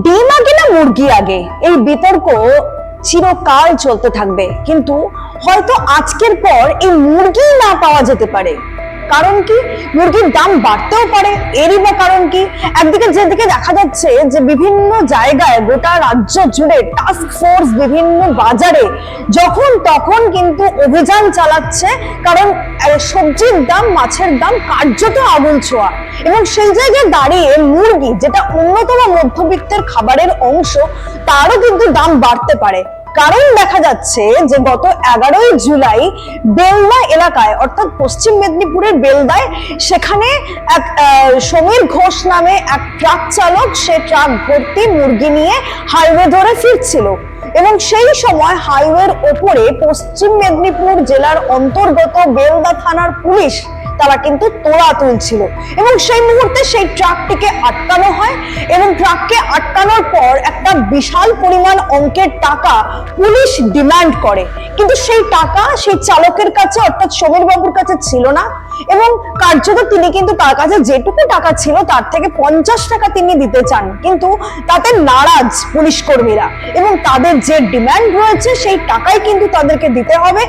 ডিম আগে না মুরগি আগে। এই বিতর্ক চিরকাল চলতে থাকবে। কিন্তু হয়তো আজকের পর এই মুরগি না পাওয়া যেতে পারে। কারণ কি? মুরগির দাম বাড়তেও পারে এরই বা কারণ কি? একদিকে যেদিকে দেখা যাচ্ছে যে বিভিন্ন জায়গায় গোটা রাজ্য জুড়ে টাস্ক ফোর্স বিভিন্ন বাজারে যখন তখন কিন্তু অভিযান চালাচ্ছে, কারণ সবজির দাম, মাছের দাম কার্যত আগুন ছোঁয়া। এবং সেই জায়গায় দাঁড়িয়ে মুরগি, যেটা অন্যতম মধ্যবিত্তের খাবারের অংশ, তারও কিন্তু দাম বাড়তে পারে। কারণ দেখা যাচ্ছে যে গত এগারোই জুলাই বেলদা এলাকায়, অর্থাৎ পশ্চিম মেদিনীপুরের বেলদায়, সেখানে এক সমীর ঘোষ নামে এক ট্রাক চালক, সে ট্রাক ভর্তি মুরগি নিয়ে হাইওয়ে ধরে ফিরছিল। এবং সেই সময় হাইওয়ের ওপরে পশ্চিম মেদিনীপুর জেলার অন্তর্গত বেলদা থানার পুলিশ তারা কিন্তু তোড়া তুলছিল। এবং সেই মুহূর্তে সেই ট্রাকটিকে আটকানো হয় এবং ট্রাককে আটকানোর পর একটা বিশাল পরিমাণ অঙ্কের টাকা পুলিশ ডিমান্ড করে। কিন্তু সেই টাকা সেই চালকের কাছে, অর্থাৎ সমীর বাবুর কাছে ছিল না এবং কার্যত তিনি কিন্তু তার কাছে যেটুকু টাকা ছিল তার থেকে পঞ্চাশ টাকা তিনি দিতে চান। কিন্তু তাতে নারাজ পুলিশ কর্মীরা এবং তাদের যে ডিমান্ড রয়েছে সেই টাকাই কিন্তু তাদেরকে দিতে হবে,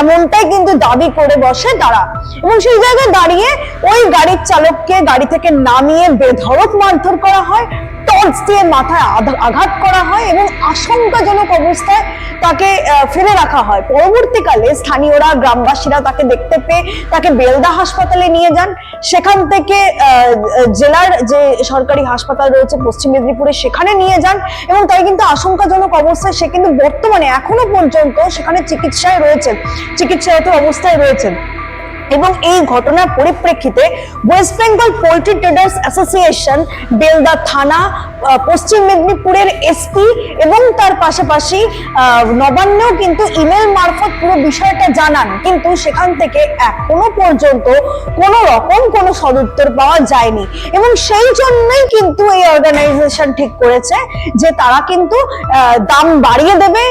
এমনটাই কিন্তু দাবি করে বসে তারা। এবং সেই জায়গায় দাঁড়িয়ে ওই গাড়ির চালককে গাড়ি থেকে নামিয়ে বেধড়ক মারধর করা হয়, টর্চ দিয়ে মাথায় আঘাত করা হয় এবং আশঙ্কাজনক অবস্থায় তাকে ফেলে রাখা হয়। পরবর্তীকালে স্থানীয়রা, গ্রামবাসীরা তাকে দেখতে পেয়ে তাকে বেলদা হাসপাতালে নিয়ে যান। সেখান থেকে জেলার যে সরকারি হাসপাতাল রয়েছে পশ্চিম মেদিনীপুরে সেখানে নিয়ে যান এবং তাই কিন্তু আশঙ্কাজনক অবস্থায় সে কিন্তু বর্তমানে এখনও পর্যন্ত সেখানে চিকিৎসায় রয়েছেন, চিকিৎসারত অবস্থায় রয়েছেন। এবং এই ঘটনার পরিপ্রেক্ষিতে West Bengal poultry traders association Belda থানা পশ্চিম মেদিনীপুরের এসপি এবং তার পাশাপাশি নবান্নেও কিন্তু ইমেল মারফত পুরো বিষয়টা জানান। কিন্তু সেখান থেকে এখনও পর্যন্ত কোনো রকম কোনো সদুত্তর পাওয়া যায়নি। এবং সেই জন্যই কিন্তু এই অর্গানাইজেশন ঠিক করেছে যে তারা কিন্তু দাম বাড়িয়ে দেবে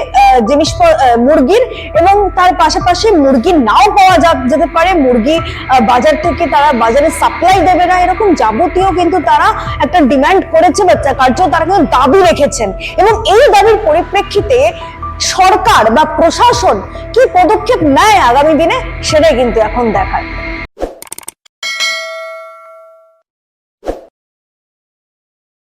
জিনিস মুরগির এবং তার পাশাপাশি মুরগি নাও পাওয়া যা- যেতে পারে। মুরগি বাজার থেকে তারা বাজারে সাপ্লাই দেবে না। এরকম যাবতীয় কিন্তু তারা একটা ডিমান্ড করেছে বাচ্চা কার্য তারা কিন্তু দাবি রেখেছেন। এবং এই দাবির পরিপ্রেক্ষিতে সরকার বা প্রশাসন কি পদক্ষেপ নেয় আগামী দিনে, সেটাই কিন্তু এখন দেখার